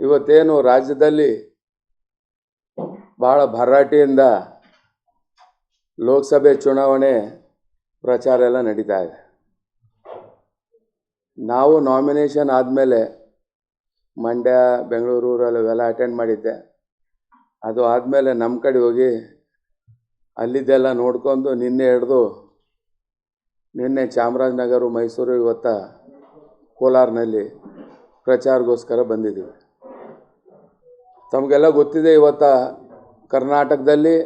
ಇವತ್ತೇನು ರಾಜ್ಯದಲ್ಲಿ ಭಾಳ ಭರಾಟೆಯಿಂದ ಲೋಕಸಭೆ ಚುನಾವಣೆ ಪ್ರಚಾರ ಎಲ್ಲ ನಡೀತಾ ಇದೆ. ನಾವು ನಾಮಿನೇಷನ್ ಆದಮೇಲೆ ಮಂಡ್ಯ, ಬೆಂಗಳೂರು ಅವೆಲ್ಲ ಅಟೆಂಡ್ ಮಾಡಿದ್ದೆ. ಅದು ಆದಮೇಲೆ ನಮ್ಮ ಕಡೆ ಹೋಗಿ ಅಲ್ಲಿದ್ದೆಲ್ಲ ನೋಡ್ಕೊಂಡು ನಿನ್ನೆ ಹಿಡ್ದು ನಿನ್ನೆ ಚಾಮರಾಜನಗರ, ಮೈಸೂರು ಇವತ್ತ ಕೋಲಾರ್ನಲ್ಲಿ ಪ್ರಚಾರಗೋಸ್ಕರ ಬಂದಿದ್ದೀವಿ. ತಮಗೆಲ್ಲ ಗೊತ್ತಿದೆ ಇವತ್ತ ಕರ್ನಾಟಕದಲ್ಲಿ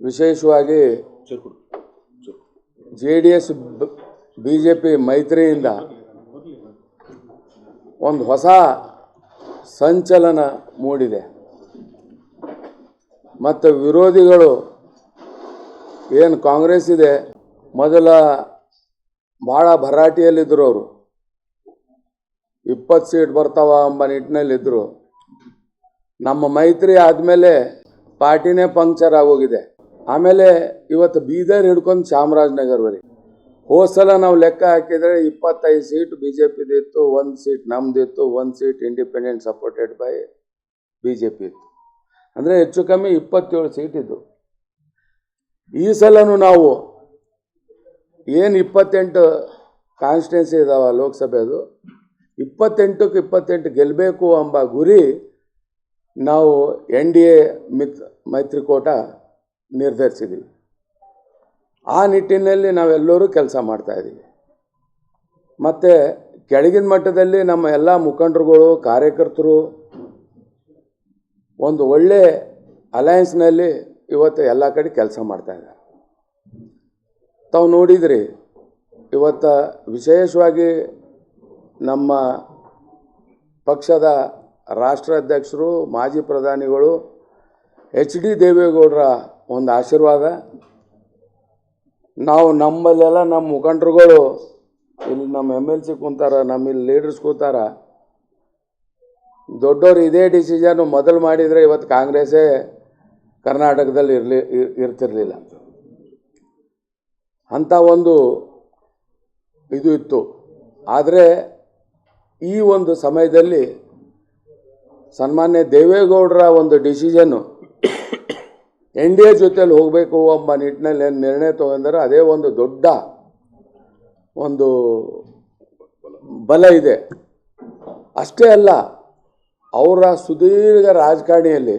ವಿಶೇಷವಾಗಿ J D S B J P ಮೈತ್ರಿಯಿಂದ ಒಂದು ಹೊಸ ಸಂಚಲನ ಮೂಡಿದೆ. ಮತ್ತು ವಿರೋಧಿಗಳು ಏನು ಕಾಂಗ್ರೆಸ್ ಇದೆ, ಮೊದಲ ಭಾಳ ಭರಾಟಿಯಲ್ಲಿದ್ದರು ಅವರು. ಇಪ್ಪತ್ತು ಸೀಟ್ ಬರ್ತಾವ ಎಂಬ ನಿಟ್ಟಿನಲ್ಲಿದ್ದರು ನಮ್ಮ ಮೈತ್ರಿ ಆದಮೇಲೆ ಪಾರ್ಟಿನೇ ಪಂಕ್ಚರ್ ಆಗೋಗಿದೆ. ಆಮೇಲೆ ಇವತ್ತು ಬೀದರ್ ಹಿಡ್ಕೊಂಡು ಚಾಮರಾಜನಗರವರೆಗೆ ಹೋದ ಸಲ ನಾವು ಲೆಕ್ಕ ಹಾಕಿದರೆ ಇಪ್ಪತ್ತೈದು ಸೀಟ್ ಬಿ ಜೆ ಪಿದಿತ್ತು ಒಂದು ಸೀಟ್ ನಮ್ಮದಿತ್ತು ಒಂದು seat independent supported by B J P ಇತ್ತು. ಅಂದರೆ ಹೆಚ್ಚು ಕಮ್ಮಿ ಇಪ್ಪತ್ತೇಳು ಸೀಟ್ ಇದ್ದು. ಈ ಸಲನೂ ನಾವು ಏನು ಇಪ್ಪತ್ತೆಂಟು ಕಾನ್ಸ್ಟಿಟ್ಯೂನ್ಸಿ ಇದಾವ ಲೋಕಸಭೆದು ಇಪ್ಪತ್ತೆಂಟಕ್ಕೆ ಇಪ್ಪತ್ತೆಂಟು ಗೆಲ್ಲಬೇಕು ಎಂಬ ಗುರಿ ನಾವು ಎನ್ ಡಿ ಎ ಮಿತ್, ಮೈತ್ರಿಕೂಟ ನಿರ್ಧರಿಸಿದ್ದೀವಿ ಆ ನಿಟ್ಟಿನಲ್ಲಿ ನಾವೆಲ್ಲರೂ ಕೆಲಸ ಮಾಡ್ತಾಯಿದ್ದೀವಿ ಮತ್ತು ಕೆಳಗಿನ ಮಟ್ಟದಲ್ಲಿ ನಮ್ಮ ಎಲ್ಲ ಮುಖಂಡರುಗಳು, ಕಾರ್ಯಕರ್ತರು, ಒಂದು ಒಳ್ಳೆ ಅಲಯನ್ಸ್ನಲ್ಲಿ ಇವತ್ತು ಎಲ್ಲ ಕಡೆ ಕೆಲಸ ಮಾಡ್ತಾಯಿದ್ದಾರೆ ತಾವು ನೋಡಿದ್ರಿ, ಇವತ್ತು ವಿಶೇಷವಾಗಿ ನಮ್ಮ ಪಕ್ಷದ ರಾಷ್ಟ್ರಾಧ್ಯಕ್ಷರು ಮಾಜಿ ಪ್ರಧಾನಿಗಳು ಎಚ್ ಡಿ ದೇವೇಗೌಡರ ಒಂದು ಆಶೀರ್ವಾದ. ನಾವು ನಮ್ಮಲ್ಲೆಲ್ಲ ನಮ್ಮ ಮುಖಂಡರುಗಳು, ಇಲ್ಲಿ ನಮ್ಮ ಎಂ ಎಲ್ ಸಿ ಕೂತಾರ ನಮ್ಮ ಇಲ್ಲಿ ಲೀಡರ್ಸ್ ಕೂತಾರ. ದೊಡ್ಡವರು ಇದೇ ಡಿಸಿಷನ್ ಮೊದಲು ಮಾಡಿದರೆ ಇವತ್ತು ಕಾಂಗ್ರೆಸ್ಸೇ ಕರ್ನಾಟಕದಲ್ಲಿ ಇರಲಿ ಇರ್ತಿರಲಿಲ್ಲ. ಅಂಥ ಒಂದು ಇದು ಇತ್ತು. ಆದರೆ ಈ ಒಂದು ಸಮಯದಲ್ಲಿ ಸನ್ಮಾನ್ಯ ದೇವೇಗೌಡರ ಒಂದು ಡಿಸಿಷನ್ನು ಎನ್ ಡಿ ಎ ಜೊತೆಯಲ್ಲಿ ಹೋಗಬೇಕು ಎಂಬ ನಿಟ್ಟಿನಲ್ಲಿ ಏನು ನಿರ್ಣಯ ತಗೊಂಡರೆ ಅದೇ ಒಂದು ದೊಡ್ಡ ಒಂದು ಬಲ ಇದೆ. ಅಷ್ಟೇ ಅಲ್ಲ, ಅವರ ಸುದೀರ್ಘ ರಾಜಕಾರಣಿಯಲ್ಲಿ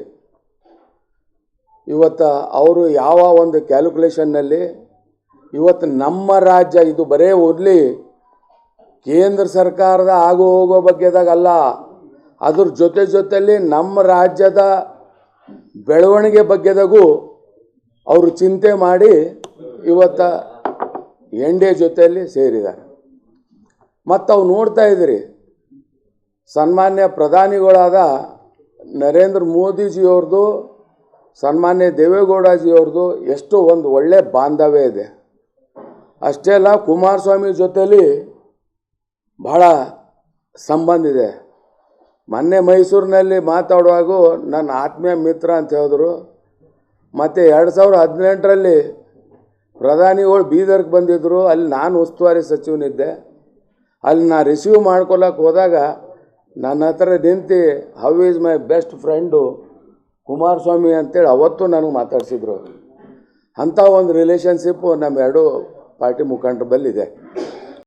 ಇವತ್ತು ಅವರು ಯಾವ ಒಂದು ಕ್ಯಾಲ್ಕುಲೇಷನ್ನಲ್ಲಿ ಇವತ್ತು ನಮ್ಮ ರಾಜ್ಯ ಇದು ಬರೇ ಓದಲಿ, ಕೇಂದ್ರ ಸರ್ಕಾರದ ಆಗು ಹೋಗೋ ಬಗ್ಗೆದಾಗಲ್ಲ. ಅದ್ರ ಜೊತೆ ಜೊತೆಯಲ್ಲಿ ನಮ್ಮ ರಾಜ್ಯದ ಬೆಳವಣಿಗೆ ಬಗ್ಗೆದಾಗೂ ಅವರು ಚಿಂತೆ ಮಾಡಿ ಇವತ್ತು ಎನ್ ಜೊತೆಯಲ್ಲಿ ಸೇರಿದ್ದಾರೆ. ಮತ್ತು ಅವು ನೋಡ್ತಾ ಇದ್ದೀರಿ, ಸನ್ಮಾನ್ಯ ಪ್ರಧಾನಿಗಳಾದ ನರೇಂದ್ರ ಮೋದಿಜಿಯವ್ರದ್ದು ಸನ್ಮಾನ್ಯ ದೇವೇಗೌಡಜಿಯವ್ರದ್ದು ಎಷ್ಟು ಒಂದು ಒಳ್ಳೆ ಬಾಂಧವ್ಯ ಇದೆ. ಅಷ್ಟೇ ಅಲ್ಲ ಕುಮಾರಸ್ವಾಮಿ ಜೊತೆಯಲ್ಲಿ ಬಹಳ ಸಂಬಂಧ ಇದೆ. ಮೊನ್ನೆ ಮೈಸೂರಿನಲ್ಲಿ ಮಾತಾಡುವಾಗ ನನ್ನ ಆತ್ಮೀಯ ಮಿತ್ರ ಅಂತ ಹೇಳಿದ್ರು. ಮತ್ತು ಎರಡು ಸಾವಿರ ಹದಿನೆಂಟರಲ್ಲಿ ಪ್ರಧಾನಿಗಳು ಬೀದರ್ಗೆ ಬಂದಿದ್ದರು ಅಲ್ಲಿ ನಾನು ಉಸ್ತುವಾರಿ ಸಚಿವನಿದ್ದೆ. ಅಲ್ಲಿ ನಾ ರಿಸೀವ್ ಮಾಡ್ಕೊಳಕ್ಕೆ ಹೋದಾಗ ನನ್ನ ಹತ್ರ ನಿಂತು how is my best friend Kumaraswamy? ಅಂತೇಳಿ ಅವತ್ತು ನನಗೆ ಮಾತಾಡಿಸಿದ್ರು. ಅಂಥ ಒಂದು ರಿಲೇಷನ್ಶಿಪ್ಪು ನಮ್ಮ ಎರಡು ಪಾರ್ಟಿ ಮುಖಂಡರ ಬಲ್ಲಿದೆ.